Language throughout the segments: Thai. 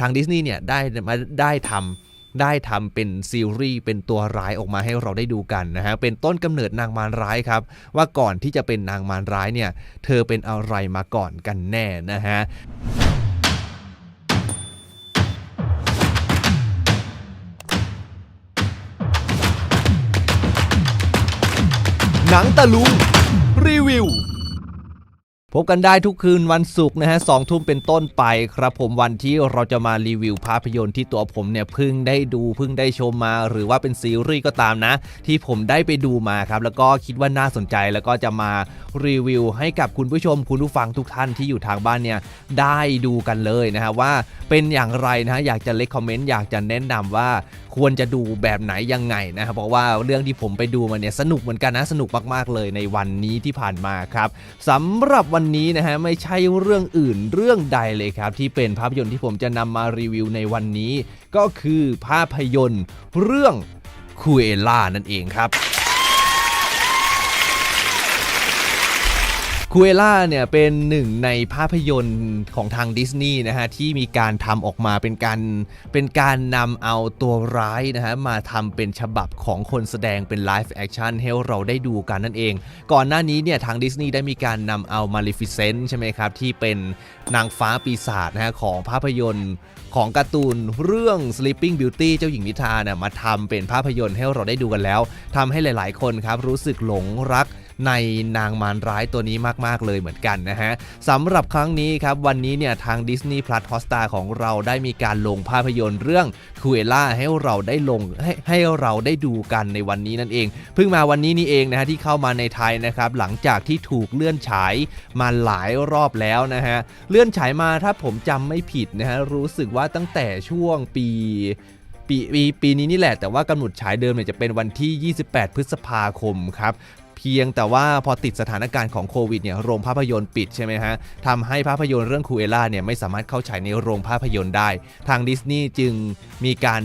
ทางดิสนีย์เนี่ยได้มาได้ทำได้ทำเป็นซีรีส์เป็นตัวร้ายออกมาให้เราได้ดูกันนะฮะเป็นต้นกำเนิดนางมารร้ายครับ ว่าก่อนที่จะเป็นนางมารร้ายเนี่ยเธอเป็นอะไรมาก่อนกันแน่นะฮะหนังตะลุงรีวิว พบกันได้ทุกคืนวันศุกร์นะฮะสองทุ่มเป็นต้นไปครับผมวันที่เราจะมารีวิวภาพยนตร์ที่ตัวผมเนี่ยเพิ่งได้ดูเพิ่งได้ชมมา หรือว่าเป็นซีรีส์ก็ตามนะ ที่ผมได้ไปดูมาครับแล้วก็คิดว่าน่าสนใจแล้วก็จะมารีวิวให้กับคุณผู้ชม คุณผู้ฟังทุกท่านที่อยู่ทางบ้านเนี่ยได้ดูกันเลยนะฮะว่าเป็นอย่างไรนะฮะอยากจะเลคคอมเมนต์อยากจะแนะนำว่าควรจะดูแบบไหนยังไงนะครับเพราะว่าเรื่องที่ผมไปดูมาเนี่ยสนุกเหมือนกันนะสนุกมากๆเลยในวันนี้ที่ผ่านมาครับสำหรับวันนี้นะฮะไม่ใช่เรื่องอื่นเรื่องใดเลยครับ ที่เป็นภาพยนตร์ที่ผมจะนำมารีวิวในวันนี้ ก็คือภาพยนตร์เรื่องคูเอล่านั่นเองครับ คูเอล่าเนี่ยเป็นหนึ่งในภาพยนตร์ของทางดิสนีย์นะฮะที่มีการทำออกมาเป็นการเป็นการนำเอาตัวร้ายนะฮะมาทำเป็นฉบับของคนแสดงเป็นไลฟ์แอคชั่นให้เราได้ดูกันนั่นเอง ก่อนหน้านี้เนี่ยทางดิสนีย์ได้มีการนำเอา Maleficent ใช่ไหมครับ ที่เป็นนางฟ้าปีศาจนะฮะของภาพยนตร์ของการ์ตูนเรื่อง Sleeping Beauty เจ้าหญิงนิทรานี่ยมาทำเป็นภาพยนตร์ให้เราได้ดูกันแล้วทำให้หลาย ๆ คนครับรู้สึกหลงรัก ในนางมารร้ายตัวนี้มาก ๆ เลยเหมือนกันนะฮะสำหรับครั้งนี้ครับ วันนี้เนี่ยทาง Disney Plus Hotstar ของเราได้มีการลงภาพยนตร์เรื่อง c u e l a ให้เราได้ลงให้ให้เราได้ดูกันในวันนี้นั่นเอง เพิ่งมาวันนี้นี่เองนะฮะที่เข้ามาในไทยนะครับหลังจากที่ถูกเลื่อนฉายมาหลายรอบแล้วนะฮะเลื่อนฉายมาถ้าผมจำไม่ผิดนะฮะรู้สึกว่าตั้งแต่ช่วงปีปีปีปีนี้นี่แหละแต่ว่ากำหนดฉายเดิมเนี่ยจะเป็นวันที่ 28 พฤษภาคมครับ เพียงแต่ว่าพอติดสถานการณ์ของโควิดเนี่ยโรงภาพยนตร์ปิดใช่ไหมฮะทำให้ภาพยนตร์เรื่องคูเอล่าเนี่ยไม่สามารถเข้าฉายในโรงภาพยนตร์ได้ ทางดิสนีย์จึงมีการ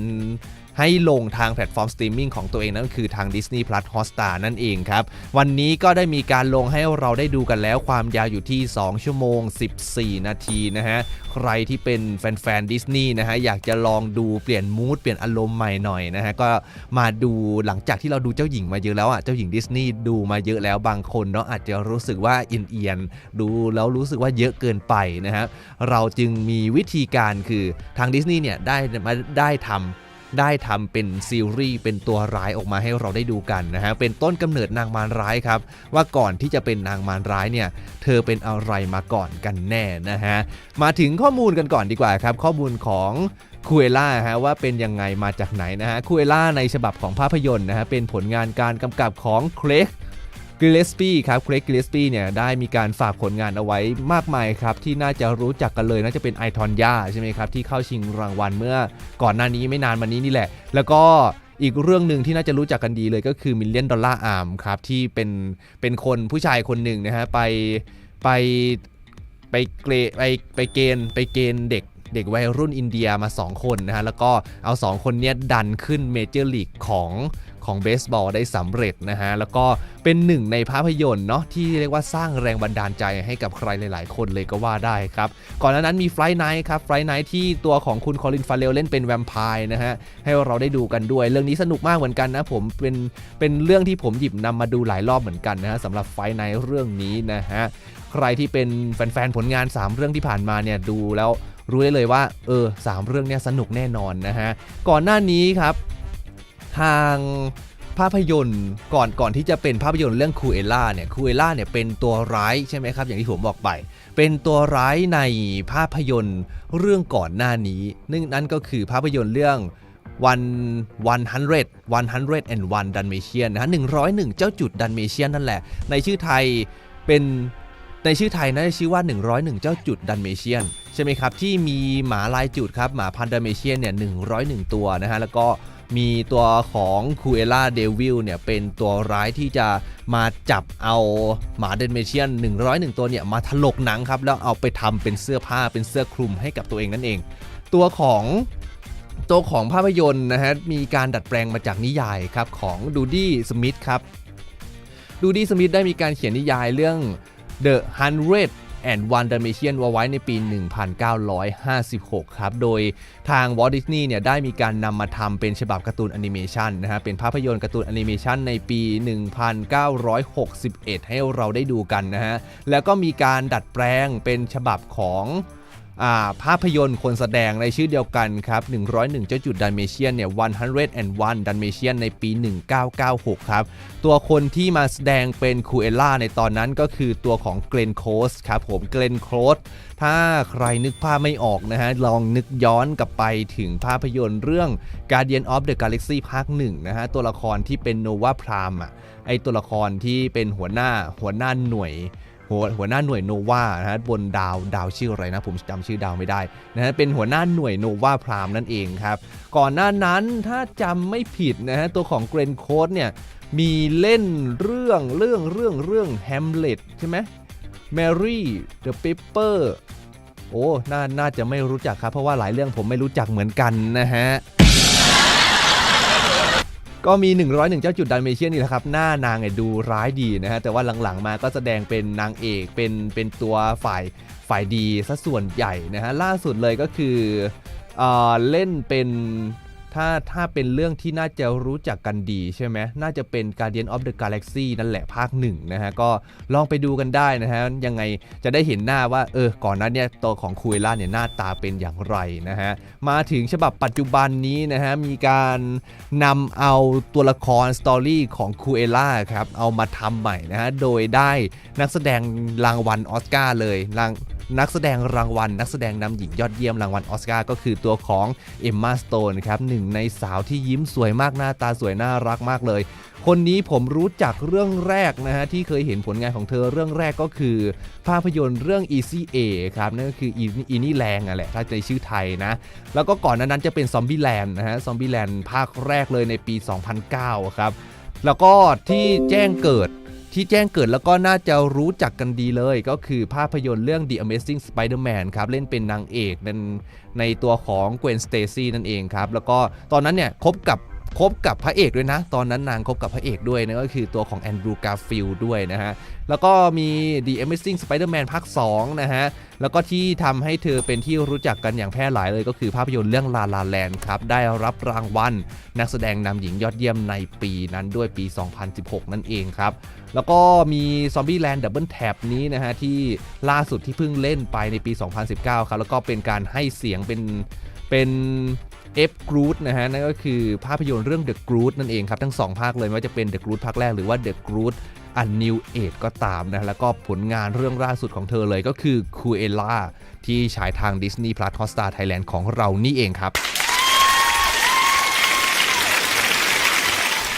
ให้ลงทางแพลตฟอร์มสตรีมมิ่งของตัวเองนั่นคือทาง Disney Plus Hotstar นั่นเองครับ วันนี้ก็ได้มีการลงให้เราได้ดูกันแล้วความยาวอยู่ที่ 2 ชั่วโมง 14 นาทีนะฮะ ใครที่เป็นแฟนๆดิสนีย์นะฮะ อยากจะลองดูเปลี่ยนมูดเปลี่ยนอารมณ์ใหม่หน่อยนะฮะ ก็มาดูหลังจากที่เราดูเจ้าหญิงมาเยอะแล้วอะ เจ้าหญิงดิสนีย์ดูมาเยอะแล้วบางคนเนาะอาจจะรู้สึกว่าเอียนๆดูแล้วรู้สึกว่าเยอะเกินไปนะฮะเราจึงมีวิธีการคือทางดิสนีย์เนี่ยได้มาได้ทำ ได้ทำเป็นซีรีส์เป็นตัวร้ายออกมาให้เราได้ดูกันนะฮะเป็นต้นกำเนิดนางมารร้ายครับ ว่าก่อนที่จะเป็นนางมารร้ายเนี่ยเธอเป็นอะไรมาก่อนกันแน่นะฮะมาถึงข้อมูลกันก่อนดีกว่าครับ ข้อมูลของคูเอล่าฮะว่าเป็นยังไงมาจากไหนนะฮะคูเอล่าในฉบับของภาพยนตร์นะฮะเป็นผลงานการกำกับของเครก กิเลสปี้ครับเครกกิเลสปี้เนี่ยได้มีการฝากผลงานเอาไว้มากมายครับ ที่น่าจะรู้จักกันเลยน่าจะเป็นไอทอนยาใช่ไหมครับ ที่เข้าชิงรางวัลเมื่อก่อนหน้านี้ไม่นานมานี้นี่แหละ แล้วก็อีกเรื่องหนึ่งที่น่าจะรู้จักกันดีเลยก็คือมิลเลียนดอลลาร์อาร์มครับที่เป็นเป็นคนผู้ชายคนหนึ่งนะฮะไปไปไปเกรไปไปเกณฑ์ไปเกณฑ์เด็กเด็กวัยรุ่นอินเดียมา 2 คนนะฮะ แล้วก็เอา 2 คนเนี้ยดันขึ้นเมเจอร์ลีกของ ของเบสบอลได้สำเร็จนะฮะ แล้วก็เป็นหนึ่งในภาพยนตร์เนาะที่เรียกว่าสร้างแรงบันดาลใจให้กับใครหลาย ๆ คนเลยก็ว่าได้ครับ ก่อนหน้านั้นมีไฟไนท์ครับไฟไนท์ที่ตัวของคุณคอลินฟาเรลเล่นเป็นแวมไพร์นะฮะ ให้เราได้ดูกันด้วย เรื่องนี้สนุกมากเหมือนกันนะผมเป็นเป็นเรื่องที่ผมหยิบนำมาดูหลายรอบเหมือนกันนะฮะสำหรับไฟไนท์เรื่องนี้นะฮะใครที่เป็นแฟนๆผลงาน 3 เรื่องที่ผ่านมาเนี่ยดูแล้วรู้ได้เลยว่าเออสามเรื่องเนี่ยสนุกแน่นอนนะฮะ ก่อนหน้านี้ครับ ทางภาพยนตร์ก่อนก่อนที่จะเป็นภาพยนตร์เรื่องคูเอล่าเนี่ยคูเอล่าเนี่ยเป็นตัวร้ายใช่ไหมครับ อย่างที่ผมบอกไป เป็นตัวร้ายในภาพยนตร์เรื่องก่อนหน้านี้นึ่งนั้นก็คือภาพยนตร์เรื่องวันวันฮันเรดวันฮันเรดแอนด์วันดันเมเชียนนะฮะหนึ่งร้อยหนึ่งเจ้าจุดดันเมเชียนนั่นแหละ ในชื่อไทยเป็นในชื่อไทยน่าจะชื่อว่า 101 เจ้าจุดดันเมเชียนใช่ไหมครับ ที่มีหมาลายจุดครับ หมาพันดันเมเชียนเนี่ย101 ตัวนะฮะ แล้วก็ มีตัวของคูเอล่าเดวิลเนี่ยเป็นตัวร้ายที่จะมาจับเอาหมาเดนเมเชียน 101 ตัวเนี่ยมาถลกหนังครับ แล้วเอาไปทำเป็นเสื้อผ้าเป็นเสื้อคลุมให้กับตัวเองนั่นเอง ตัวของตัวของภาพยนตร์นะฮะมีการดัดแปลงมาจากนิยายครับของดูดี้สมิธครับดูดี้สมิธได้มีการเขียนนิยายเรื่อง The Hundred and One Dalmatian เอาไว้ในปี 1956 ครับ โดยทาง Walt Disney เนี่ยได้มีการนำมาทำเป็นฉบับการ์ตูนแอนิเมชันนะฮะ เป็นภาพยนตร์การ์ตูนแอนิเมชันในปี 1961 ให้เราได้ดูกันนะฮะ แล้วก็มีการดัดแปลงเป็นฉบับของ ภาพยนตร์คนแสดงในชื่อเดียวกันครับ 101 เจ้าจุดดันเมเชียนเนี่ย 101 ดันเมเชียนในปี 1996 ครับ ตัวคนที่มาแสดงเป็นคูเอล่าในตอนนั้นก็คือตัวของเกรนโคสครับผม เกรนโคสถ้าใครนึกภาพไม่ออกนะฮะ ลองนึกย้อนกลับไปถึงภาพยนตร์เรื่อง Guardian of the Galaxy ภาคหนึ่งนะฮะ ตัวละครที่เป็นโนวาพรามอะ ไอตัวละครที่เป็นหัวหน้าหัวหน้าหน่วย หัวหัวหน้าหน่วยโนวานะฮะบนดาวดาวชื่ออะไรนะ ผมจำชื่อดาวไม่ได้นะฮะเป็นหัวหน้าหน่วยโนวาพรามนั่นเองครับ ก่อนหน้านั้นถ้าจำไม่ผิดนะฮะตัวของเกรนโคสเนี่ยมีเล่นเรื่องเรื่องเรื่องเรื่องแฮมเล็ตใช่ไหมแมรี่เดอะเปเปอร์โอ้น่าน่าจะไม่รู้จักครับ เพราะว่าหลายเรื่องผมไม่รู้จักเหมือนกันนะฮะ ก็มี 101 เจ้าจุดดันเมเชียนนี่แหละครับ หน้านางเนี่ยดูร้ายดีนะฮะ แต่ว่าหลังๆมาก็แสดงเป็นนางเอกเป็นเป็นตัวฝ่ายฝ่ายดีซะส่วนใหญ่นะฮะ ล่าสุดเลยก็คือเออเล่นเป็น ถ้าถ้าเป็นเรื่องที่น่าจะรู้จักกันดีใช่ไหมน่าจะเป็น Guardian of the Galaxy นั่นแหละภาคหนึ่งนะฮะ ก็ลองไปดูกันได้นะฮะ ยังไงจะได้เห็นหน้าว่า เออ ก่อนหนั้นเนี่ยตัวของคุยล่าเนี่ยหน้าตาเป็นอย่างไรนะฮะ มาถึงฉบับปัจจุบันนี้นะฮะ มีการนำเอาตัวละครสตอรี่ของคูเอล่าครับ เอามาทำใหม่นะฮะ โดยได้นักแสดงรางวัลออสการ์เลยราง นักแสดงรางวัล นักแสดงนำหญิงยอดเยี่ยมรางวัลอสการ์ก็คือตัวของเอมมาสโตนครับหนึ่งในสาวที่ยิ้มสวยมากหน้าตาสวยน่ารักมากเลย คนนี้ผมรู้จักเรื่องแรกนะฮะที่เคยเห็นผลงานของเธอเรื่องแรกก็คือ ภาพยนตร์เรื่อง Easy A ครับนั่นก็คืออีนี่แรงอะแหละถ้าในชื่อไทยนะ แล้วก็ก่อนนานั้นจะเป็นซอมบี้แลนด์นะฮะซอมบี้แลนด์ภาคแรกเลยในปี 2009 ครับแล้วก็ที่แจ้งเกิด ที่แจ้งเกิดแล้วก็น่าจะรู้จักกันดีเลย ก็คือภาพยนตร์เรื่อง The Amazing Spider-Man ครับเล่นเป็นนางเอกในในตัวของ Gwen Stacy นั่นเองครับ แล้วก็ตอนนั้นเนี่ยคบกับ คบกับพระเอกด้วยนะ ตอนนั้นนางคบกับพระเอกด้วยนะก็คือตัวของแอนดรูการ์ฟิลด้วยนะฮะ แล้วก็มี The Amazing Spider-Man ภาค2นะฮะ แล้วก็ที่ทำให้เธอเป็นที่รู้จักกันอย่างแพร่หลายเลยก็คือภาพยนตร์เรื่อง La La Land ครับ ได้รับรางวัลนักแสดงนำหญิงยอดเยี่ยมในปีนั้นด้วยปี 2016 นั่นเองครับ แล้วก็มี Zombieland Double Tap นี้นะฮะที่ล่าสุดที่เพิ่งเล่นไปในปี 2019 ครับ แล้วก็เป็นการให้เสียงเป็นเป็น เอฟกรูดนะฮะนั่นก็คือภาพยนตร์เรื่อง The Groot นั่นเองครับ ทั้ง 2 ภาคเลยไม่ว่าจะเป็น The Groot ภาคแรกหรือว่า The Groot อัน New Age ก็ตามนะ แล้วก็ผลงานเรื่องล่าสุดของเธอเลยก็คือ Cruella ที่ฉายทาง Disney Plus Hotstar Thailand ของเรานี่เองครับ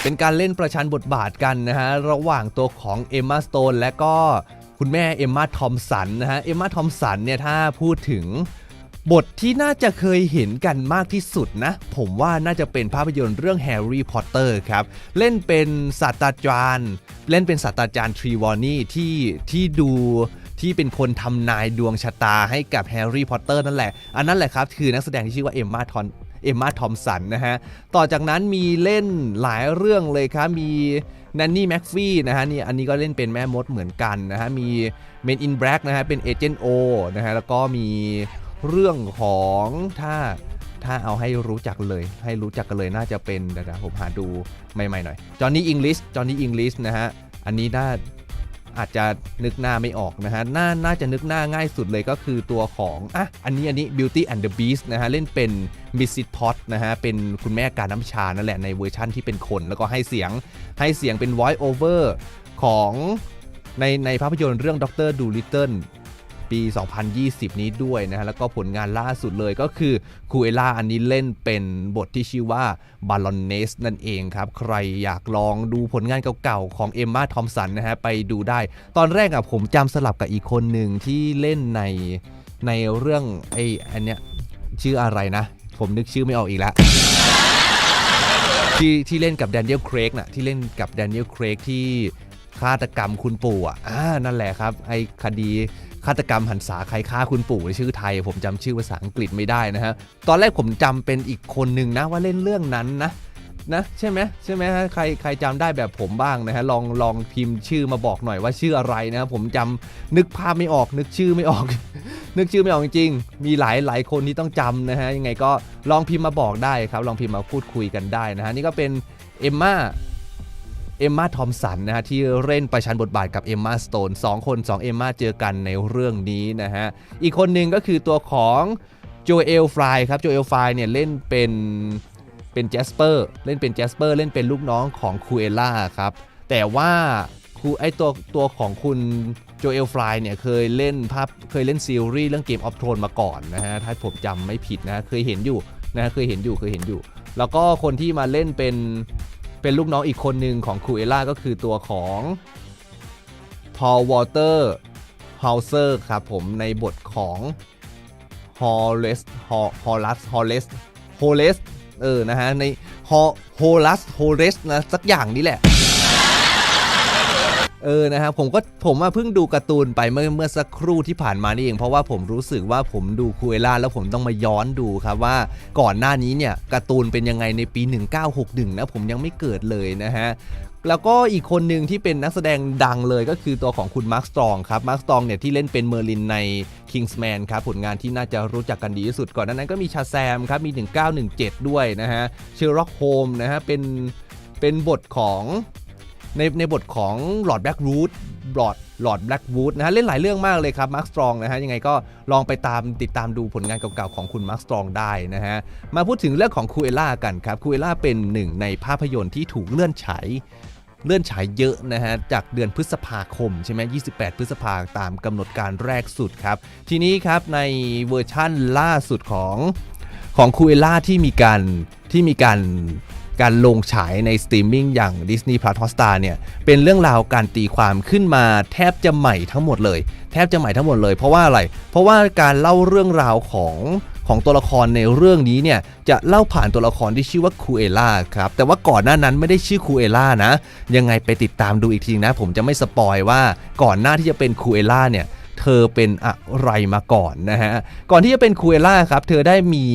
เป็นการเล่นประชันบทบาทกันนะฮะ ระหว่างตัวของเอมมาสโตนและก็คุณแม่เอมมาทอมสันนะฮะ เอมมาทอมสันเนี่ยถ้าพูดถึง บทที่น่าจะเคยเห็นกันมากที่สุดนะ ผมว่าน่าจะเป็นภาพยนตร์เรื่องแฮร์รี่พอตเตอร์ครับ เล่นเป็นศาสตราจารย์เล่นเป็นศาสตราจารย์ทรีวอนี่ที่ที่ดูที่เป็นคนทำนายดวงชะตาให้กับแฮร์รี่พอตเตอร์นั่นแหละ อันนั้นแหละครับ คือนักแสดงที่ชื่อว่าเอมมาทอนเอมมาทอมสันนะฮะ ต่อจากนั้นมีเล่นหลายเรื่องเลยครับ มีแนนนี่แม็กฟี่นะฮะนี่อันนี้ก็เล่นเป็นแม่มดเหมือนกันนะฮะ มีเมนอินแบล็กนะฮะ เป็นเอเจนต์โอนะฮะ แล้วก็มี เรื่องของถ้าถ้าเอาให้รู้จักเลย ให้รู้จักกันเลยน่าจะเป็นเดี๋ยวผมหาดูใหม่ๆหน่อยจอห์นนี่อิงลิสจอห์นนี่อิงลิสนะฮะอันนี้น่าอาจจะนึกหน้าไม่ออกนะฮะน่าน่าจะนึกหน้าง่ายสุดเลยก็คือตัวของอะอันนี้อันนี้ Beauty and the Beast นะฮะเล่นเป็น Mrs. Pot นะฮะเป็นคุณแม่การน้ำชานั่นแหละในเวอร์ชั่นที่เป็นคน แล้วก็ให้เสียงให้เสียงเป็น voice over ของในในภาพยนตร์เรื่อง Doctor Dolittle ปี 2020 นี้ด้วยนะฮะแล้วก็ผลงานล่าสุดเลยก็คือคูเอล่าอันนี้เล่นเป็นบทที่ชื่อว่าบาลอนเนสนั่นเองครับ ใครอยากลองดูผลงานเก่าๆ ของเอมมาทอมสันนะฮะไปดูได้ ตอนแรกอะผมจำสลับกับอีกคนหนึ่งที่เล่นในในเรื่องไออันเนี้ยชื่ออะไรนะ ผมนึกชื่อไม่ออกอีกแล้วที่ที่เล่นกับแดเนียลเครกน่ะที่เล่นกับแดเนียลเครกที่ฆาตกรรมคุณปู่อะอ่านั่นแหละครับ ไอคดี ฆาตกรรมหันษาใครฆ่าคุณปู่ในชื่อไทย ผมจำชื่อภาษาอังกฤษไม่ได้นะฮะ ตอนแรกผมจำเป็นอีกคนหนึ่งนะว่าเล่นเรื่องนั้นนะนะใช่ไหมใช่ไหมฮะใครใครจำได้แบบผมบ้างนะฮะลองลองพิมพ์ชื่อมาบอกหน่อยว่าชื่ออะไรนะผมจำนึกภาพไม่ออกนึกชื่อไม่ออก นึกชื่อไม่ออกจริงๆมีหลายหลายคนที่ต้องจำนะฮะยังไงก็ลองพิมพ์มาบอกได้ครับ ลองพิมพ์มาพูดคุยกันได้นะฮะนี่ก็เป็นเอมมา เอมมาทอมสันนะฮะที่เล่นประชันบทบาทกับเอมมาสโตนสองคนสองเอมมาเจอกันในเรื่องนี้นะฮะ อีกคนหนึ่งก็คือตัวของโจเอลฟรายครับโจเอลฟรายเนี่ยเล่นเป็นเป็นแจสเปอร์เล่นเป็นแจสเปอร์เล่นเป็นลูกน้องของคูเอล่าครับ แต่ว่าคูไอตัวตัวของคุณโจเอลฟรายเนี่ยเคยเล่นภาพเคยเล่นซีรีส์เรื่องเกมออฟทรนมาก่อนนะฮะถ้าผมจำไม่ผิดนะเคยเห็นอยู่นะเคยเห็นอยู่เคยเห็นอยู่ แล้วก็คนที่มาเล่นเป็น เป็นลูกน้องอีกคนหนึ่งของคูเอล่าก็คือตัวของพอลวอเตอร์เฮาเซอร์ครับผมในบทของฮอลเลสฮอลลัสฮอลเลสโฮเลสเออนะฮะในฮอลลัสโฮเลสนะสักอย่างนี้แหละ เออนะครับผมก็ผมว่าเพิ่งดูการ์ตูนไปเมื่อเมื่อสักครู่ที่ผ่านมานี่เอง เพราะว่าผมรู้สึกว่าผมดูคูเอล่าแล้วผมต้องมาย้อนดูครับว่าก่อนหน้านี้เนี่ยการ์ตูนเป็นยังไงในปี 1961 นะผมยังไม่เกิดเลยนะฮะแล้วก็อีกคนหนึ่งที่เป็นนักแสดงดังเลยก็คือตัวของคุณมาร์คสตรองครับมาร์คสตรองเนี่ยที่เล่นเป็นเมอร์ลินใน Kingsman ครับผลงานที่น่าจะรู้จักกันดีที่สุดก่อนนานั้นก็มีชาแซมครับมี 1917 ด้วยนะฮะเชอร์ล็อกโฮมนะฮะเป็นเป็นบทของ ในในบทของหลอดแบล็กวูดหลอดหลอดแบล็กวูดนะฮะเล่นหลายเรื่องมากเลยครับมาร์คสตรองนะฮะยังไงก็ลองไปตามติดตามดูผลงานเก่าๆของคุณมาร์คสตรองได้นะฮะมาพูดถึงเรื่องของคูเอล่ากันครับคูเอล่าเป็นหนึ่งในภาพยนตร์ที่ถูกเลื่อนฉายเลื่อนฉายเยอะนะฮะจากเดือนพฤษภาคมใช่ไหม28 พฤษภาตามกำหนดการแรกสุดครับ ทีนี้ครับในเวอร์ชั่นล่าสุดของของคูเอล่าที่มีการที่มีการ การลงฉายในสตรีมมิ่งอย่าง Disney Plus Hotstar เนี่ยเป็นเรื่องราวการตีความขึ้นมาแทบจะใหม่ทั้งหมดเลย แทบจะใหม่ทั้งหมดเลย เพราะว่าอะไร เพราะว่าการเล่าเรื่องราวของของตัวละครในเรื่องนี้เนี่ยจะเล่าผ่านตัวละครที่ชื่อว่าคูเอล่าครับแต่ว่าก่อนหน้านั้นไม่ได้ชื่อคูเอล่านะ ยังไงไปติดตามดูอีกทีนะ ผมจะไม่สปอยว่าก่อนหน้าที่จะเป็นคูเอล่าเนี่ยเธอเป็นอะไรมาก่อนนะฮะก่อนที่จะเป็นคูเอล่าครับเธอได้มี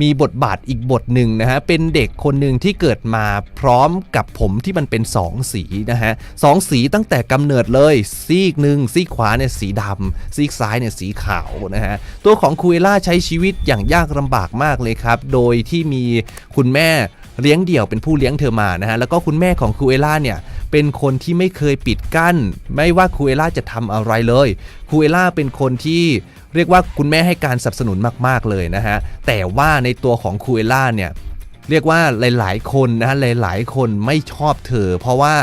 มีบทบาทอีกบทหนึ่งนะฮะเป็นเด็กคนหนึ่งที่เกิดมาพร้อมกับผมที่มันเป็น2สีนะฮะสองสีตั้งแต่กำเนิดเลย ซีกหนึ่งซีกขวาเนี่ยสีดำซีกซ้ายเนี่ยสีขาวนะฮะตัวของคุยล่าใช้ชีวิตอย่างยากลำบากมากเลยครับ โดยที่มีคุณแม่เลี้ยงเดี่ยวเป็นผู้เลี้ยงเธอมานะฮะแล้วก็คุณแม่ของคูเอล่าเนี่ยเป็นคนที่ไม่เคยปิดกั้น ไม่ว่าคูเอล่าจะทำอะไรเลยคูเอล่าเป็นคนที่ เรียกว่าคุณแม่ให้การสนับสนุนมาก ๆ เลยนะฮะ แต่ว่าในตัวของคูเอล่าเนี่ย เรียกว่าหลาย ๆ คนนะฮะ หลาย ๆ คนไม่ชอบเธอ เพราะว่า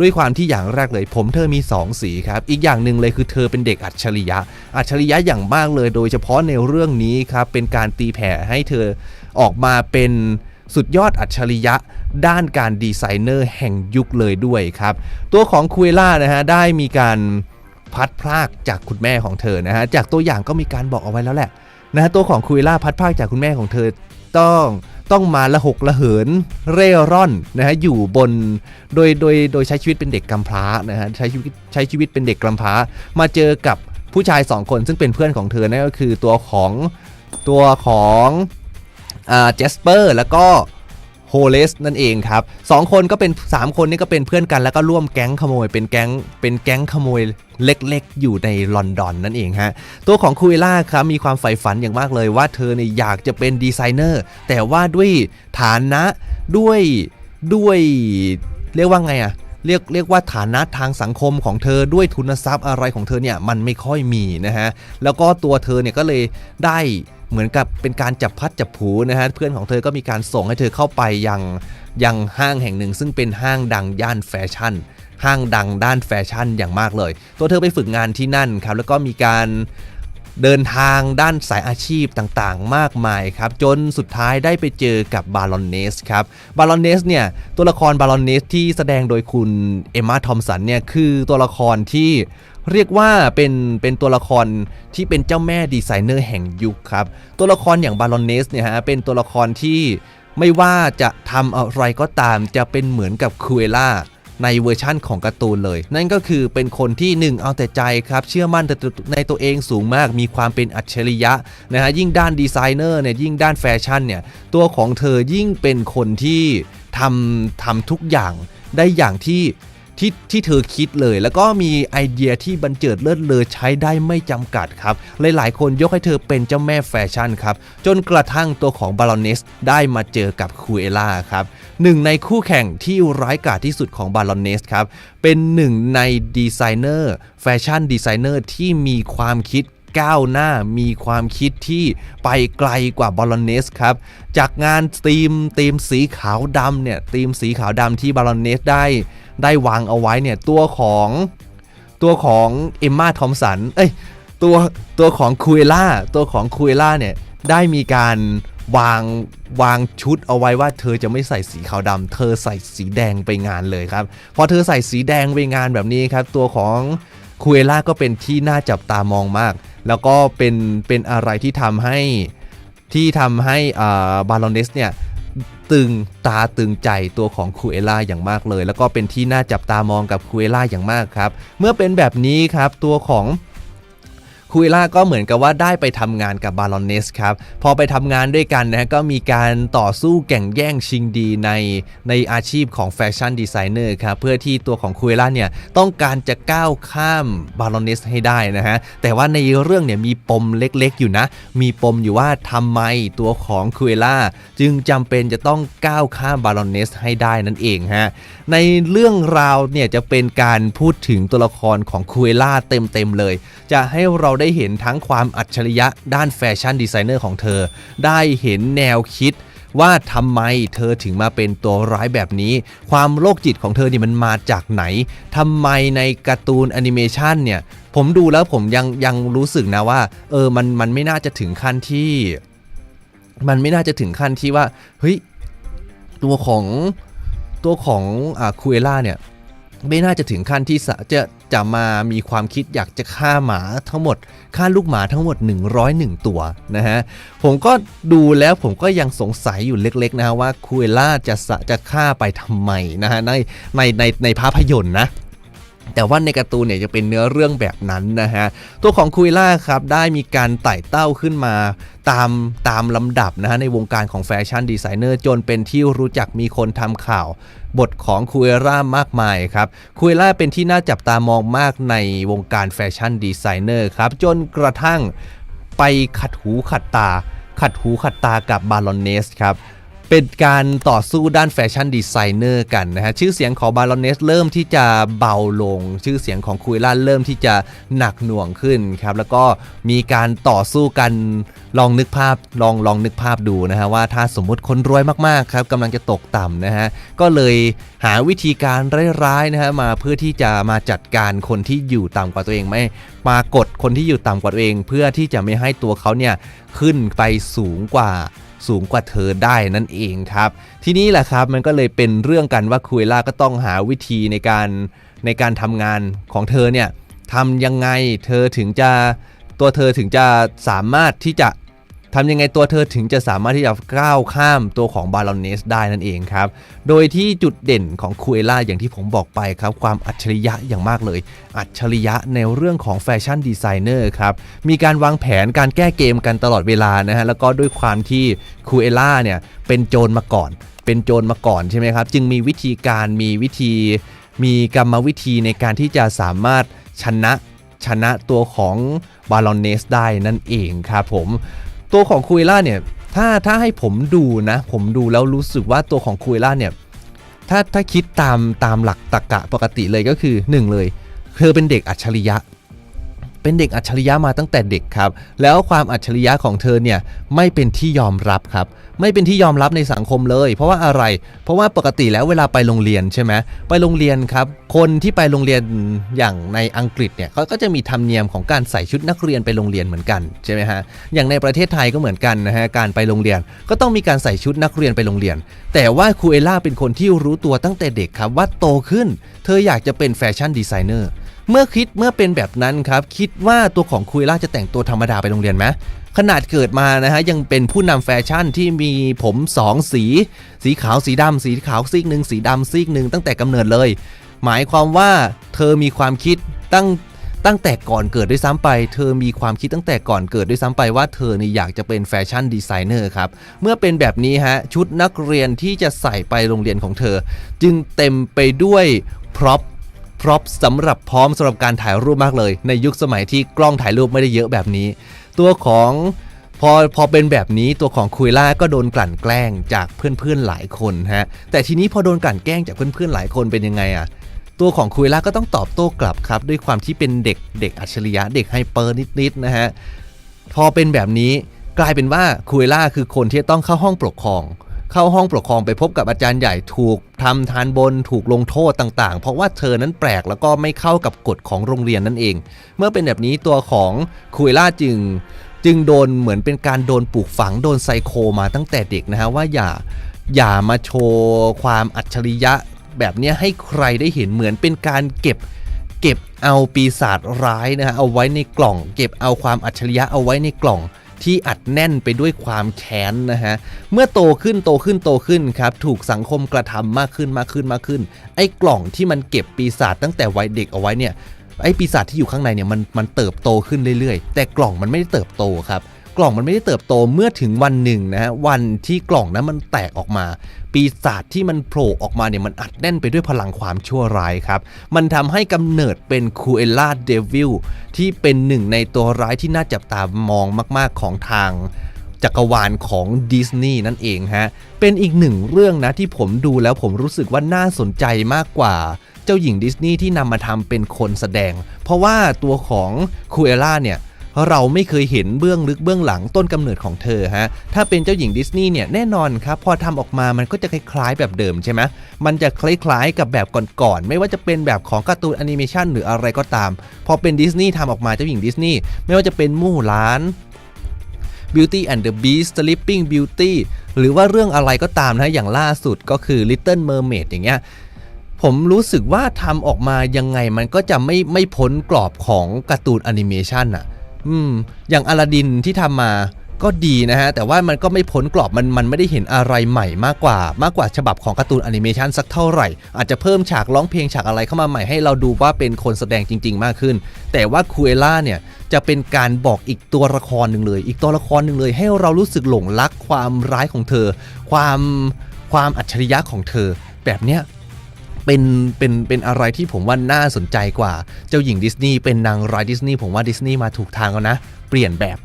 ด้วยความที่อย่างแรกเลย ผมเธอมี 2 สีครับ อีกอย่างหนึ่งเลยคือเธอเป็นเด็กอัจฉริยะ อัจฉริยะอย่างมากเลย โดยเฉพาะในเรื่องนี้ครับ เป็นการตีแผ่ให้เธอออกมาเป็นสุดยอดอัจฉริยะด้านการดีไซเนอร์แห่งยุคเลยด้วยครับ ตัวของคุเอล่านะฮะได้มีการ พัดพรากจากคุณแม่ของเธอนะฮะจากตัวอย่างก็มีการบอกเอาไว้แล้วแหละนะฮะตัวของคุยล่าพัดพรากจากคุณแม่ของเธอต้องต้องมาละหกละเหินเร่ร่อนนะฮะอยู่บนโดยโดยโดยใช้ชีวิตเป็นเด็กกำพร้านะฮะใช้ชีวิตใช้ชีวิตเป็นเด็กกำพร้า มาเจอกับผู้ชายสองคนซึ่งเป็นเพื่อนของเธอนั่นก็คือตัวของตัวของอ่าเจสเปอร์แล้วก็ โฮเลสนั่นเองครับสองคนก็เป็น 3 คนนี่ก็เป็นเพื่อนกันแล้วก็ร่วมแก๊งขโมย เป็นแก๊งเป็นแก๊งขโมยเล็กๆ อยู่ในลอนดอนนั่นเองฮะตัวของคุยล่าครับมีความใฝ่ฝันอย่างมากเลยว่าเธอเนี่ยอยากจะเป็นดีไซเนอร์แต่ว่าด้วยฐานะด้วยด้วยเรียกว่าไงอะเรียกเรียกว่าฐานะทางสังคมของเธอด้วยทุนทรัพย์อะไรของเธอเนี่ยมันไม่ค่อยมีนะฮะแล้วก็ตัวเธอเนี่ยก็เลยได้เหมือนกับเป็นการจับพัดจับผูนะฮะเพื่อนของเธอก็มีการส่งให้เธอเข้าไปยังยังห้างแห่งหนึ่ง ซึ่งเป็นห้างดังย่านแฟชั่น ห้างดังด้านแฟชั่นอย่างมากเลย ตัวเธอไปฝึกงานที่นั่นครับแล้วก็มีการเดินทางด้านสายอาชีพต่างๆ มากมายครับ จนสุดท้ายได้ไปเจอกับบารอนเนสครับบารอนเนสเนี่ยตัวละครบารอนเนสที่แสดงโดยคุณเอมมาทอมสันเนี่ยคือตัวละครที่ เรียกว่าเป็นเป็นตัวละครที่เป็นเจ้าแม่ดีไซเนอร์แห่งยุคครับ ตัวละครอย่างบารอนเนสเนี่ยฮะเป็นตัวละครที่ไม่ว่าจะทำอะไรก็ตามจะเป็นเหมือนกับคูเอล่าในเวอร์ชั่นของการ์ตูนเลย นั่นก็คือเป็นคนที่หนึ่งเอาแต่ใจครับ เชื่อมั่นในตัวเองสูงมากมีความเป็นอัจฉริยะนะฮะยิ่งด้านดีไซเนอร์เนี่ยยิ่งด้านแฟชั่นเนี่ยตัวของเธอยิ่งเป็นคนที่ทำทำทุกอย่างได้อย่างที่ ที่ที่เธอคิดเลย แล้วก็มีไอเดียที่บันเจิดเลิศเลอใช้ได้ไม่จำกัดครับ หลายๆ คนยกให้เธอเป็นเจ้าแม่แฟชั่นครับ จนกระทั่งตัวของบา r อนเนสได้มาเจอกับคูเอล่าครับหนึ่งในคู่แข่งที่ร้ายกาจที่สุดของบา r อนเนสครับ เป็นหนึ่งในดีไซเนอร์แฟชั่นดีไซเนอร์ที่มีความคิดก้าวหน้ามีความคิดที่ไปไกลกว่าบอลลเนสครับ จากงานทีมทีมสีขาวดำเนี่ยทีมสีขาวดำที่บอลลเนสได้ ได้วางเอาไว้เนี่ยตัวของตัวของเอมมาทอมสันเอ้ยตัวตัวของคุเอล่าตัวของคุเอล่าเนี่ยได้มีการวางวางชุดเอาไว้ว่าเธอจะไม่ใส่สีขาวดำเธอใส่สีแดงไปงานเลยครับ พอเธอใส่สีแดงไปงานแบบนี้ครับ ตัวของคุเอล่าก็เป็นที่น่าจับตามองมาก แล้วก็เป็นเป็นอะไรที่ทำให้ที่ทำให้บาลอนเนสเนี่ย ตึงตาตึงใจตัวของคูเอล่าอย่างมากเลย แล้วก็เป็นที่น่าจับตามองกับคูเอล่าอย่างมากครับ เมื่อเป็นแบบนี้ครับตัวของ คูเอล่าก็เหมือนกับว่าได้ไปทำงานกับบาลอนเนสครับ พอไปทำงานด้วยกันนะก็มีการต่อสู้แข่งแย่งชิงดีในในอาชีพของแฟชั่นดีไซเนอร์ครับเพื่อที่ตัวของคูเอล่าเนี่ยต้องการจะก้าวข้ามบาลอนเนสให้ได้นะฮะแต่ว่าในเรื่องเนี่ยมีปมเล็กๆอยู่นะ มีปมอยู่ว่าทำไมตัวของคูเอล่าจึงจำเป็นจะต้องก้าวข้ามบาลอนเนสให้ได้นั่นเองฮะในเรื่องราวเนี่ยจะเป็นการพูดถึงตัวละครของคูเอล่าเต็มๆเลย จะให้เราได้ได้เห็นทั้งความอัจฉริยะด้านแฟชั่นดีไซเนอร์ของเธอ ได้เห็นแนวคิดว่าทำไมเธอถึงมาเป็นตัวร้ายแบบนี้ ความโรคจิตของเธอนี่มันมาจากไหนทำไมในการ์ตูนแอนิเมชันเนี่ย ผมดูแล้วผมยังยังรู้สึกนะว่า เออมันมันไม่น่าจะถึงขั้นที่ มันไม่น่าจะถึงขั้นที่ว่าเฮ้ยตัวของตัวของอ่าคูเอล่าเนี่ย ไม่น่าจะถึงขั้นที่จะ จะมามีความคิดอยากจะฆ่าหมาทั้งหมดฆ่าลูกหมาทั้งหมด 101 ตัวนะฮะผมก็ดูแล้วผมก็ยังสงสัยอยู่เล็กๆนะฮะว่าคุเอล่าจะสะจะฆ่าไปทำไมนะฮะในในในในภาพยนตร์นะ แต่ว่าในการ์ตูนเนี่ยจะเป็นเนื้อเรื่องแบบนั้นนะฮะ ตัวของคุยล่าครับได้มีการไต่เต้าขึ้นมาตามตามลำดับนะฮะในวงการของแฟชั่นดีไซเนอร์จนเป็นที่รู้จักมีคนทำข่าว บทของคุเอร่ามากมายครับ คุเอร่าเป็นที่น่าจับตามองมากในวงการแฟชั่นดีไซเนอร์ครับ จนกระทั่งไปขัดหูขัดตา ขัดหูขัดตากับบาลอนเนสครับ เป็นการต่อสู้ด้านแฟชั่นดีไซเนอร์กันนะฮะ ชื่อเสียงของบา r อนเนสเริ่มที่จะเบาลง ชื่อเสียงของคุยล่าเริ่มที่จะหนักหน่วงขึ้นครับ แล้วก็มีการต่อสู้กันลองนึกภาพลองลองนึกภาพดูนะฮะ ว่าถ้าสมมุติคนรวยมากๆครับกำลังจะตกต่ำนะฮะ ก็เลยหาวิธีการร้ายๆนะฮะมาเพื่อที่จะมาจัดการคนที่อยู่ต่ำกว่าตัวเองไม่มากดคนที่อยู่ต่ำกว่าตัวเอง เพื่อที่จะไม่ให้ตัวเขาเนี่ยขึ้นไปสูงกว่า สูงกว่าเธอได้นั่นเองครับ ทีนี้แหละครับมันก็เลยเป็นเรื่องกันว่าคุยล่าก็ต้องหาวิธีในการในการทำงานของเธอเนี่ยทำยังไงเธอถึงจะตัวเธอถึงจะสามารถที่จะ ทำยังไงตัวเธอถึงจะสามารถที่จะก้าวข้ามตัวของบาลอนเนสได้นั่นเองครับ โดยที่จุดเด่นของคุเอล่าอย่างที่ผมบอกไปครับ ความอัจฉริยะอย่างมากเลย อัจฉริยะในเรื่องของแฟชั่นดีไซเนอร์ครับ มีการวางแผนการแก้เกมกันตลอดเวลานะฮะ แล้วก็ด้วยความที่คุเอล่าเนี่ยเป็นโจรมาก่อน เป็นโจรมาก่อนใช่ไหมครับ จึงมีวิธีการมีวิธี มีกรรมวิธีในการที่จะสามารถชนะชนะตัวของบาลอนเนสได้นั่นเองครับผม ตัวของคุยล่าเนี่ยถ้าถ้าให้ผมดูนะ ผมดูแล้วรู้สึกว่าตัวของคุยล่าเนี่ยถ้าถ้าคิดตามตามหลักตรรกะปกติเลยก็คือ 1 เลย เธอเป็นเด็กอัจฉริยะ เป็นเด็กอัจฉริยะมาตั้งแต่เด็กครับ แล้วความอัจฉริยะของเธอเนี่ยไม่เป็นที่ยอมรับครับ ไม่เป็นที่ยอมรับในสังคมเลย เพราะว่าอะไร เพราะว่าปกติแล้วเวลาไปโรงเรียนใช่ไหมไปโรงเรียนครับ คนที่ไปโรงเรียนอย่างในอังกฤษเนี่ยเขาก็จะมีธรรมเนียมของการใส่ชุดนักเรียนไปโรงเรียนเหมือนกันใช่ไหมฮะ อย่างในประเทศไทยก็เหมือนกันนะฮะ การไปโรงเรียนก็ต้องมีการใส่ชุดนักเรียนไปโรงเรียน แต่ว่าคูเอล่าเป็นคนที่รู้ตัวตั้งแต่เด็กครับว่าโตขึ้น เธออยากจะเป็นแฟชั่นดีไซเนอร์ เมื่อคิดเมื่อเป็นแบบนั้นครับคิดว่าตัวของคุยล่าจะแต่งตัวธรรมดาไปโรงเรียนไหมขนาดเกิดมานะฮะยังเป็นผู้นำแฟชั่นที่มีผม2สี สีขาวสีดำสีขาวซีกหนึ่งสีดำซีกหนึ่งตั้งแต่กำเนิดเลย หมายความว่าเธอมีความคิดตั้งตั้งแต่ก่อนเกิดด้วยซ้ำไป เธอมีความคิดตั้งแต่ก่อนเกิดด้วยซ้ำไปว่าเธอนี่อยากจะเป็นแฟชั่นดีไซเนอร์ครับ เมื่อเป็นแบบนี้ฮะ ชุดนักเรียนที่จะใส่ไปโรงเรียนของเธอ จึงเต็มไปด้วยพร็อพ พร็อพสำหรับพร้อมสำหรับการถ่ายรูปมากเลย ในยุคสมัยที่กล้องถ่ายรูปไม่ได้เยอะแบบนี้ ตัวของพอพอเป็นแบบนี้ตัวของคุยล่าก็โดนกลั่นแกล้งจากเพื่อนๆหลายคนฮะแต่ทีนี้พอโดนกลั่นแกล้งจากเพื่อนๆหลายคนเป็นยังไงอะตัวของคุยล่าก็ต้องตอบโต้กลับครับ ด้วยความที่เป็นเด็กเด็กอัจฉริยะเด็กไฮเปอร์นิดๆนะฮะพอเป็นแบบนี้กลายเป็นว่าคุยล่าคือคนที่ต้องเข้าห้องปกครอง เข้าห้องปกครองไปพบกับอาจารย์ใหญ่ถูกทำทานบนถูกลงโทษต่างๆ เพราะว่าเธอนั้นแปลกแล้วก็ไม่เข้ากับกฎของโรงเรียนนั่นเอง เมื่อเป็นแบบนี้ตัวของคุยล่าจึง จึงโดนเหมือนเป็นการโดนปลูกฝังโดนไซโคมาตั้งแต่เด็กนะฮะว่าอย่าอย่ามาโชว์ความอัจฉริยะแบบนี้ให้ใครได้เห็นเหมือนเป็นการเก็บเก็บเอาปีศาจร้ายนะฮะเอาไว้ในกล่อง เก็บเอาความอัจฉริยะเอาไว้ในกล่อง ที่อัดแน่นไปด้วยความแค้นนะฮะ เมื่อโตขึ้นโตขึ้นโตขึ้นครับ ถูกสังคมกระทำมากขึ้นมากขึ้นมากขึ้น ไอ้กล่องที่มันเก็บปีศาจตั้งแต่วัยเด็กเอาไว้เนี่ยไอ้ปีศาจที่อยู่ข้างในเนี่ยมันมันเติบโตขึ้นเรื่อยๆ แต่กล่องมันไม่ได้เติบโตครับ กล่องมันไม่ได้เติบโตเมื่อถึงวันหนึ่งนะฮะวันที่กล่องนั้นมันแตกออกมา ปีศาจที่มันโผล่ออกมาเนี่ยมันอัดแน่นไปด้วยพลังความชั่วร้ายครับ มันทำให้กำเนิดเป็นคูเอล่าเดวิลที่เป็นหนึ่งในตัวร้ายที่น่าจับตามองมาก ๆของทางจักรวาลของดิสนีย์นั่นเองฮะ เป็นอีกหนึ่งเรื่องนะที่ผมดูแล้วผมรู้สึกว่าน่าสนใจมากกว่า เจ้าหญิงดิสนีย์ที่นำมาทำเป็นคนแสดง เพราะว่าตัวของคูเอล่าเนี่ย เราไม่เคยเห็นเบื้องลึกเบื้องหลังต้นกำเนิดของเธอฮะ ถ้าเป็นเจ้าหญิงดิสนีย์เนี่ยแน่นอนครับ พอทำออกมามันก็จะคล้ายๆแบบเดิมใช่ไหมมันจะคล้ายๆกับแบบก่อนๆ ไม่ว่าจะเป็นแบบของการ์ตูนแอนิเมชันหรืออะไรก็ตาม พอเป็นดิสนีย์ทำออกมาเจ้าหญิงดิสนีย์ไม่ว่าจะเป็นมู่หลาน Beauty and the Beast Sleeping Beauty หรือว่าเรื่องอะไรก็ตามนะอย่างล่าสุดก็คือ Little Mermaid อย่างเงี้ยผมรู้สึกว่าทำออกมายังไงมันก็จะไม่ไม่พ้นกรอบของการ์ตูนแอนิเมชันอะ อืม อย่างอลาดินที่ทำมาก็ดีนะฮะ แต่ว่ามันก็ไม่พ้นกรอบมันมันไม่ได้เห็นอะไรใหม่มากกว่ามากกว่าฉบับของการ์ตูนแอนิเมชันสักเท่าไหร่ อาจจะเพิ่มฉากร้องเพลงฉากอะไรเข้ามาใหม่ให้เราดูว่าเป็นคนแสดงจริง ๆ มากขึ้น แต่ว่าคูเอล่าเนี่ยจะเป็นการบอกอีกตัวละครหนึ่งเลย อีกตัวละครหนึ่งเลย ให้เรารู้สึกหลงรักความร้ายของเธอ ความความอัจฉริยะของเธอ แบบเนี้ย เป็นเป็นเป็นอะไรที่ผมว่าน่าสนใจกว่า เจ้าหญิงดิสนีย์เป็นนางร้ายดิสนีย์ผมว่าดิสนีย์มาถูกทางแล้วนะ เปลี่ยนแบบ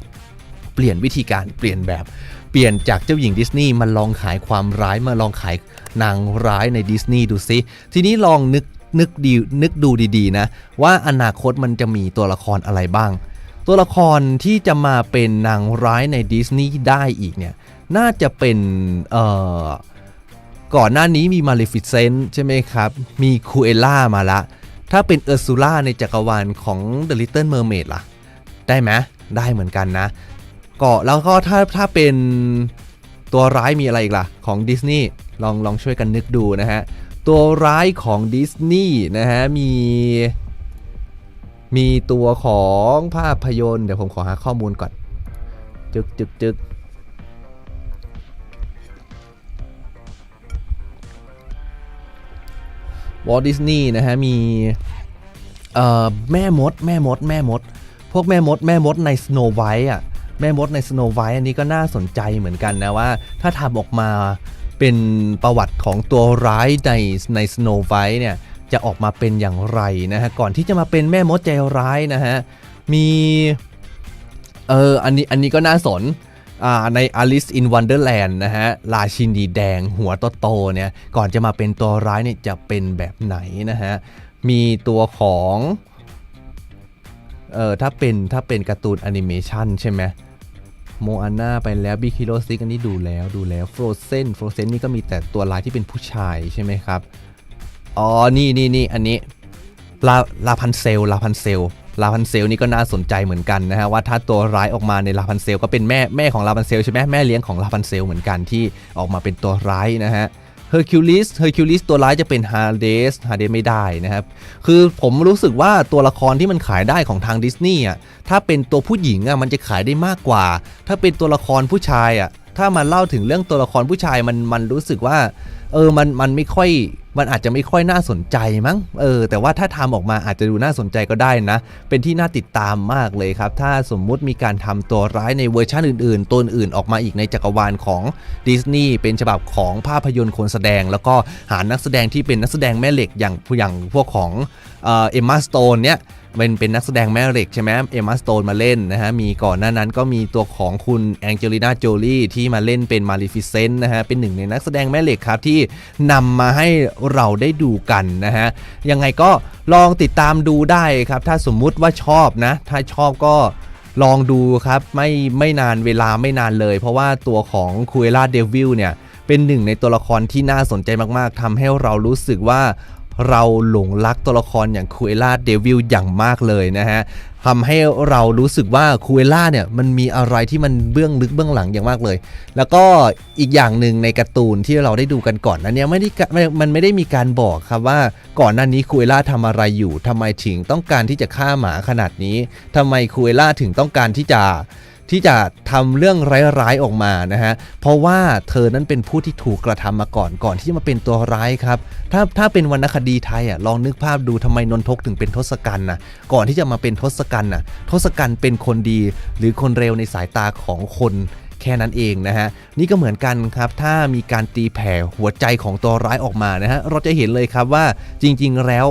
เปลี่ยนวิธีการเปลี่ยนแบบเปลี่ยนจากเจ้าหญิงดิสนีย์มาลองขายความร้ายมาลองขายนางร้ายในดิสนีย์ดูซิทีนี้ลองนึกนึกดีนึกดูดีๆนะ ว่าอนาคตมันจะมีตัวละครอะไรบ้าง ตัวละครที่จะมาเป็นนางร้ายในดิสนีย์ได้อีกเนี่ยน่าจะเป็นเอ่อ ก่อนหน้านี้มี Maleficent ใช่ไหมครับ มีคูเอล่ามาละ ถ้าเป็นเออร์ซูล่าในจักรวาลของ The Little Mermaid ล่ะ ได้ไหมได้เหมือนกันนะก็แล้วก็ถ้าถ้าเป็นตัวร้ายมีอะไรอีกล่ะ ของดิสนีย์ลองลองช่วยกันนึกดูนะฮะ ตัวร้ายของดิสนีย์นะฮะ มี มีตัวของภาพยนตร์ เดี๋ยวผมขอหาข้อมูลก่อน จึกจึกจึก วอลดิสนีย์นะฮะมีแม่มด แม่มด แม่มด พวกแม่มด แม่มดใน Snow White อะแม่มดใน Snow White อันนี้ก็น่าสนใจเหมือนกันนะว่า ถ้าทำออกมาเป็นประวัติของตัวร้ายในใน Snow White เนี่ยจะออกมาเป็นอย่างไรนะฮะก่อนที่จะมาเป็นแม่มดใจร้ายนะฮะมีเอออันนี้อันนี้ก็น่าสน ใน Alice in Wonderland นะฮะราชินีแดงหัวโตๆเนี่ยก่อนจะมาเป็นตัวร้ายเนี่ยจะเป็นแบบไหนนะฮะมีตัวของเอ่อถ้าเป็นถ้าเป็นการ์ตูนแอนิเมชันใช่ไหมโมอาน่าไปแล้วบิคิโ o ซิกอันนี้ดูแล้วดูแล้วฟร o เซนฟร o เซนนี่ก็มีแต่ตัวร้ายที่เป็นผู้ชายใช่ไหมครับ อ๋อ นี่นี่นี่อันนี้ลาลาพันเซลลาพันเซล ลาพันเซลนี่ก็น่าสนใจเหมือนกันนะฮะว่าถ้าตัวร้ายออกมาในลาพันเซลก็เป็นแม่แม่ของลาพันเซลใช่ไหมแม่เลี้ยงของลาพันเซลเหมือนกันที่ออกมาเป็นตัวร้ายนะฮะเฮอร์คิวลิส เฮอร์คิวลิสตัวร้ายจะเป็นฮาเดส ฮาเดสไม่ได้นะครับ คือผมรู้สึกว่าตัวละครที่มันขายได้ของทางดิสนีย์อะ ถ้าเป็นตัวผู้หญิงอะมันจะขายได้มากกว่า ถ้าเป็นตัวละครผู้ชายอะ ถ้ามันเล่าถึงเรื่องตัวละครผู้ชายมันมันรู้สึกว่า เออ มันมันไม่ค่อย มันอาจจะไม่ค่อยน่าสนใจมั้งเออแต่ว่าถ้าทำออกมาอาจจะดูน่าสนใจก็ได้นะ เป็นที่น่าติดตามมากเลยครับ ถ้าสมมุติมีการทำตัวร้ายในเวอร์ชันอื่นๆ ตัวอื่นออกมาอีกในจักรวาลของดิสนีย์เป็นฉบับของภาพยนตร์คนแสดง แล้วก็หานักแสดงที่เป็นนักแสดงแม่เหล็กอย่างอย่างพวกของเอ็มมาสโตนเนี่ยเป็นเป็นนักแสดงแม่เหล็กใช่ไหมเอ็มมาสโตนมาเล่นนะฮะ มีก่อนหน้านั้นก็มีตัวของคุณแองเจลินาโจลี่ที่มาเล่นเป็นมา l ิฟิเซนต์นะฮะ เป็นหนึ่งในนักแสดงแม่เหล็กครับ ที่นำมาให้เราได้ดูกันนะฮะ ยังไงก็ลองติดตามดูได้ครับ ถ้าสมมุติว่าชอบนะ ถ้าชอบก็ลองดูครับไม่ไม่นานเวลาไม่นานเลย เพราะว่าตัวของคูเอล่าเดวิลเนี่ยเป็นหนึ่งในตัวละครที่น่าสนใจมาก ๆทำให้เรารู้สึกว่า เราหลงรักตัวละครอย่างคูเอล่าเดวิลอย่างมากเลยนะฮะทำให้เรารู้สึกว่าคูเอล่าเนี่ยมันมีอะไรที่มันเบื้องลึกเบื้องหลังอย่างมากเลย แล้วก็อีกอย่างหนึ่งในการ์ตูนที่เราได้ดูกันก่อนนั้นเนี่ยไม่ได้กะไม่มันไม่ได้มีการบอกครับว่าก่อนหน้านี้คูเอล่าทำอะไรอยู่ทำไมถึงต้องการที่จะฆ่าหมาขนาดนี้ทำไมคูเอล่าถึงต้องการที่จะ ที่จะทำเรื่องร้ายๆออกมานะฮะเพราะว่าเธอนั้นเป็นผู้ที่ถูกกระทำมาก่อนก่อนที่จะมาเป็นตัวร้ายครับถ้าถ้าเป็นวรรณคดีไทยอะลองนึกภาพดูทำไมนนทกถึงเป็นทศกัณฐ์นะก่อนที่จะมาเป็นทศกัณฐ์นะทศกัณฐ์เป็นคนดี หรือคนเร็วในสายตาของคนแค่นั้นเองนะฮะ นี่ก็เหมือนกันครับ ถ้ามีการตีแผ่หัวใจของตัวร้ายออกมานะฮะ เราจะเห็นเลยครับว่าจริง ๆ แล้ว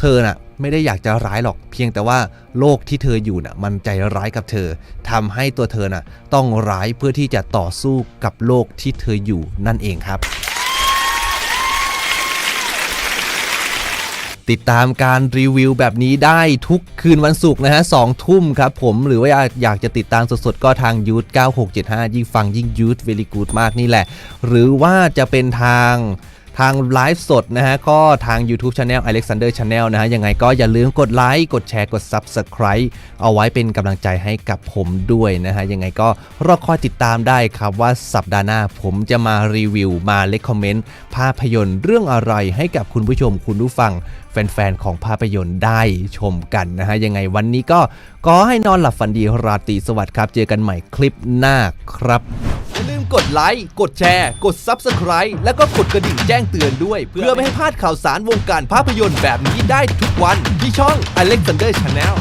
เธอน่ะ ไม่ได้อยากจะร้ายหรอก เพียงแต่ว่าโลกที่เธออยู่น่ะมันใจร้ายกับเธอทำให้ตัวเธอน่ะต้องร้ายเพื่อที่จะต่อสู้กับโลกที่เธออยู่นั่นเองครับติดตามการรีวิวแบบนี้ได้ทุกคืนวันศุกร์นะฮะสองทุ่มครับผมหรือว่าอยากจะติดตามสดๆ ก็ทางยูท9675 ยิ่งฟังยิ่งยูทเวลีกูดมากนี่แหละ หรือว่าจะเป็นทาง ทางไลฟ์สดนะฮะ ก็ทาง YouTube Channel Alexander Channel นะฮะ ยังไงก็อย่าลืมกดไลค์ กดแชร์ กด Subscribe เอาไว้เป็นกำลังใจให้กับผมด้วยนะฮะ ยังไงก็รอคอยติดตามได้ครับว่าสัปดาห์หน้าผมจะมารีวิวมาเลคคอมเมนต์ภาพยนตร์เรื่องอะไรให้กับคุณผู้ชมคุณผู้ฟัง แฟนๆของภาพยนตร์ได้ชมกันนะฮะยังไงวันนี้ก็ขอให้นอนหลับฝันดีราตรีสวัสดิ์ครับ เจอกันใหม่คลิปหน้าครับอย่าลืมกดไลค์ กดแชร์ กด Subscribe แล้วก็กดกระดิ่งแจ้งเตือนด้วย เพื่อไม่ให้พลาดข่าวสารวงการภาพยนตร์แบบนี้ได้ทุกวันที่ช่อง Alexander Channel